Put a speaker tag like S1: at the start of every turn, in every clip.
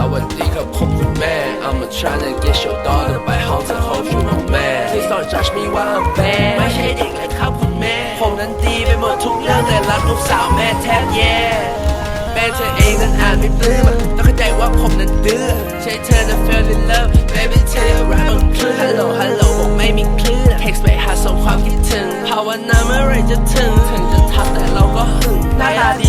S1: สวัสดีครับผมคุณแม่ I'm trying to get your daughter by how to hold you no man Please don't judge me while I'm bad ไม่ใช่เด็กเลยครับคุณแม่ ผมนั้นดีไปหมดทุกเรื่องแต่รักลูกสาวแม่แทบแย่แม่เธอเองนั้นอ่านไม่ปลื้มต้องเข้าใจว่าผมนั้นดื้อใช่เธอจะ fell in love baby เธอรักมันคลื่นฮัลโหลฮัลโหลบอกไม่มีคลื่น text ไปหาส่งความคิดถึงภาวนาเมื่อไหรจะถึง ถึงจะทักแต่เราก็หึงหน้าตาดี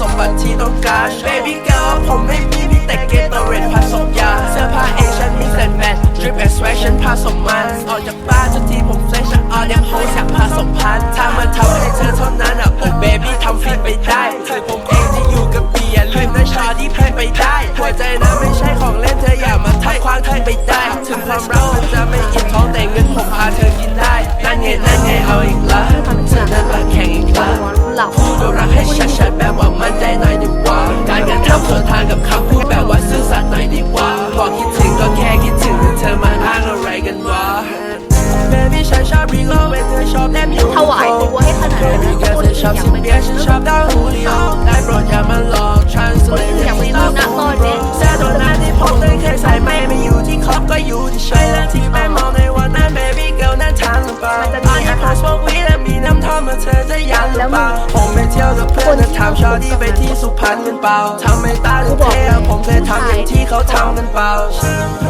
S1: สมบัติที่ต้องการ baby girl ผมไม่มีมีแต่เกตเรดผสมยา เสื้อผ้าเองฉันมีแต่แมท drip and swag ฉันผสมมันออกจากบ้านทุกทีผมเฟรชออนยังโฮอยากผสมพันธ์ถ้ามาทำให้เธอเท่านั้นอะโอ้ baby ทำฟินไปได้ถึงผมเองจะอยู่กับเบียร์ลืมนะชาที่เพลไปได้หัวใจนะไม่ใช่ของเล่นเธออย่ามาทักควางเธอไปได้ ถึงความรักมันจะไม่อิ่มท้องแต่เงิน ชัดๆแบบว่ามั่นใจหน่อยดีกว่า การกระทำส่วนทางกับคำพูดแบบว่าซื่อสัตย์หน่อยดีกว่า พอคิดถึงก็แค่คิดถึงแต่เธอมาอ้างอะไรกันวะ Baby ฉันชอบรีโลเวเธอชอบแนบอยู่
S2: ถวายตัวให้ขนาดนั้น
S1: Baby
S2: นะ
S1: girl
S2: คน
S1: เธอชอบ
S2: ยั
S1: ซิ
S2: ง
S1: ม
S2: ไม่
S1: เบียฉันชอบดาวฮูลิโอได้ มีน้ำท่อมมาเธอจะยันหรือเปล่าผมไปเที่ยวกับเพื่อนแล้วถามชอที่ไปที่สุพรรณกันเปล่าทำไม่ตาหรือเท่อะผมเคยทำอย่างที่เขาทำกันเปล่าฉันพยายาม